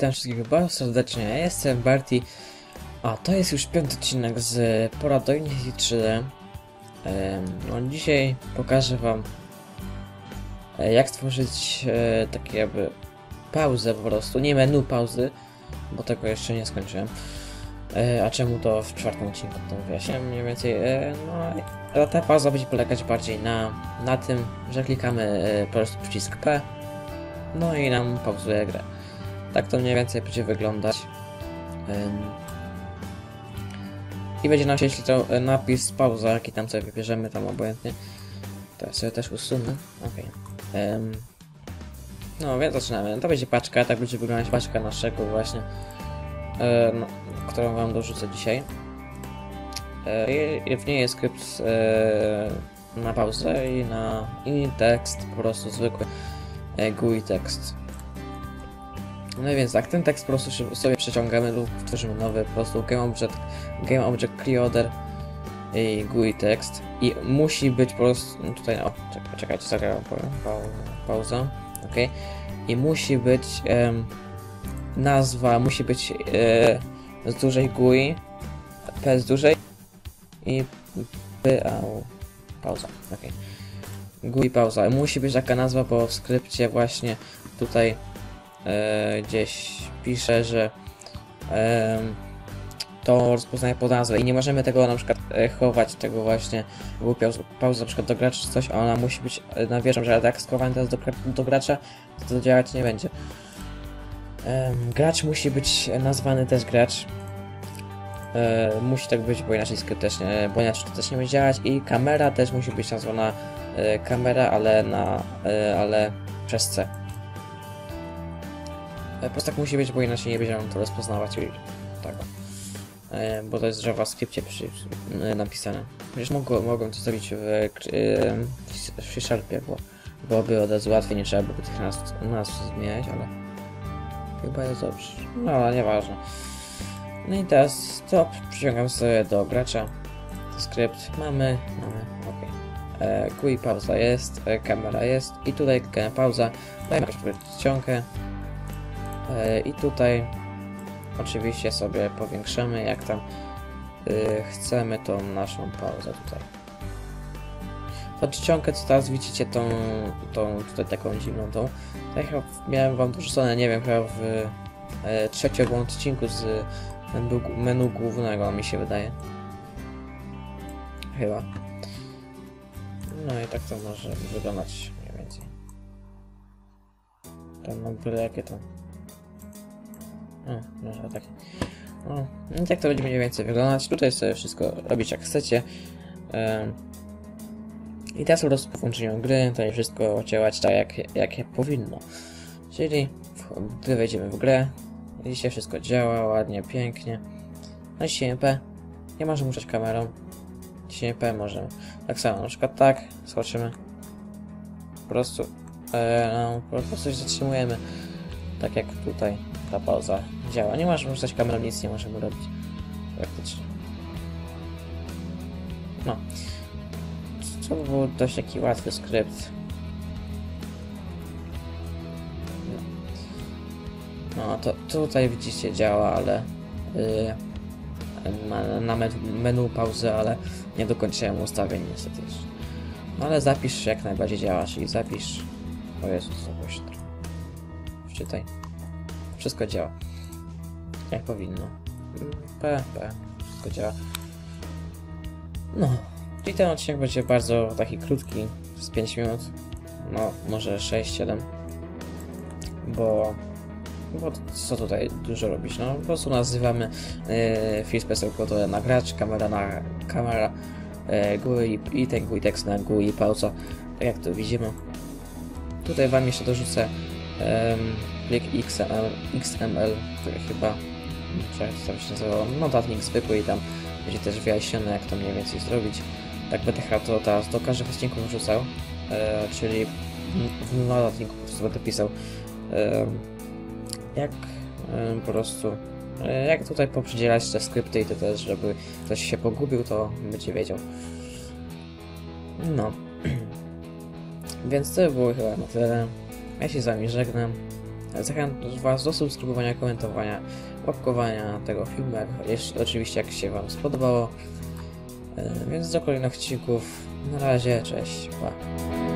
Witam wszystkich bardzo serdecznie, ja jestem Barty, a to jest już piąty odcinek z 3D. Em, No, dzisiaj pokażę wam e, jak stworzyć e, takie jakby pauzę po prostu, nie menu pauzy, bo tego jeszcze nie skończyłem. E, A czemu to w czwartym odcinku to wyjaśniam mniej więcej. e, No, ta pauza będzie polegać bardziej na, na tym, że klikamy e, po prostu przycisk P, no i nam pauzuje grę. Tak to mniej więcej będzie wyglądać. I będzie nam się to napis pauza, jaki tam sobie wybierzemy tam obojętnie. To sobie też usunę. Okej. Ym. No więc zaczynamy. To będzie paczka, tak będzie wyglądać paczka naszego właśnie, e, no, którą wam dorzucę dzisiaj. I w niej jest skrypt e, na pauzę i na i tekst, po prostu zwykły GUI tekst. No więc tak, ten tekst po prostu sobie przeciągamy lub tworzymy nowy, po prostu GameObject, GameObject Creator i GUI tekst. I musi być po prostu, no tutaj, o, czekaj, czekajcie, zagrałem pa, pa, pauzę, ok, i musi być em, nazwa, musi być e, z dużej GUI, P z dużej i P, a, u, pauza, ok. GUI pauza, musi być taka nazwa, bo w skrypcie właśnie tutaj e, gdzieś pisze, że to rozpoznaje pod nazwę i nie możemy tego na przykład e, chować tego właśnie pauz- pauza na przykład do gracza czy coś, a ona musi być e, na wieżę, że jak skowanie teraz do, do gracza, to to działać nie będzie. Gracz musi być nazwany też gracz. E, musi tak być, bo inaczej skrypt też nie, bo inaczej to też nie będzie działać i kamera też musi być nazwana e, kamera, ale na, e, ale przez C. E, Po prostu tak musi być, bo inaczej nie będzie nam to rozpoznawać. E, Bo to jest w JavaScriptie przy, e, napisane. Przecież mogło, mogłem to zrobić w, w C-Sharpie, bo byłoby od razu łatwiej, nie trzeba byłoby tych nazw, nazw zmieniać, ale chyba jest dobrze. No, ale nieważne. No i teraz to przyciągam sobie do gracza. Skrypt mamy, mamy, ok. E, GUI pauza jest, e, kamera jest i tutaj klikamy pauza, dajemy jakąś e, i tutaj oczywiście sobie powiększamy jak tam y, chcemy tą naszą pauzę tutaj. Tą czcionkę co teraz widzicie tą, tą tutaj taką dziwną tą, ja chyba miałem wam dorzucone, nie wiem, chyba w e, trzecim odcinku z menu, menu głównego mi się wydaje. Chyba. No i tak to może wyglądać mniej więcej. Tam no byle jakie to. O, może tak. No, i tak to będzie mniej więcej wyglądać. Tutaj sobie wszystko robić jak chcecie. I teraz po prostu po włączeniu gry to wszystko działać tak jak, jak powinno. Czyli gdy wejdziemy w grę, widzicie wszystko działa ładnie, pięknie. Naciśniemy P. Nie możemy ruszać kamerą. Naciśniemy P możemy. Tak samo, na przykład tak, skoczymy. Po prostu, e, no, po prostu się zatrzymujemy. Tak jak tutaj ta pauza działa. Nie możemy ruszać kamerą, nic nie możemy robić. Praktycznie. No. To był dość taki łatwy skrypt. No, no to tutaj widzicie działa, ale yy, na me- menu pauzy, ale nie dokończyłem ustawień niestety. No ale zapisz jak najbardziej działa, czyli zapisz. O Jezus, to głośno. Wczytaj. Wszystko działa. Jak powinno. P, P. Wszystko działa. No. I ten odcinek będzie bardzo taki krótki, z 5 minut. No, może 6-7. Bo bo co tutaj dużo robić? No po prostu nazywamy yy, Free Special Code na gracz, kamera na kamera, yy, GUI i ten GUI tekst na GUI pauza, tak jak to widzimy. Tutaj wam jeszcze dorzucę em, plik XML, XML, który chyba, jak się nazywało, notatnik zwykły i tam będzie też wyjaśnione jak to mniej więcej zrobić. Tak będę to teraz do każdych odcinków wrzucał, e, czyli w- notatniku po prostu będę pisał em, jak em, po prostu e, jak tutaj poprzydzielać te skrypty i to też, żeby ktoś się pogubił, to będzie wiedział. No. Więc to było chyba na tyle. Ja się z wami żegnam. Zachęcam Was do subskrybowania, komentowania, łapkowania tego filmu, jak, jeszcze, oczywiście jak się Wam spodobało. E, Więc do kolejnych odcinków. Na razie, cześć, pa.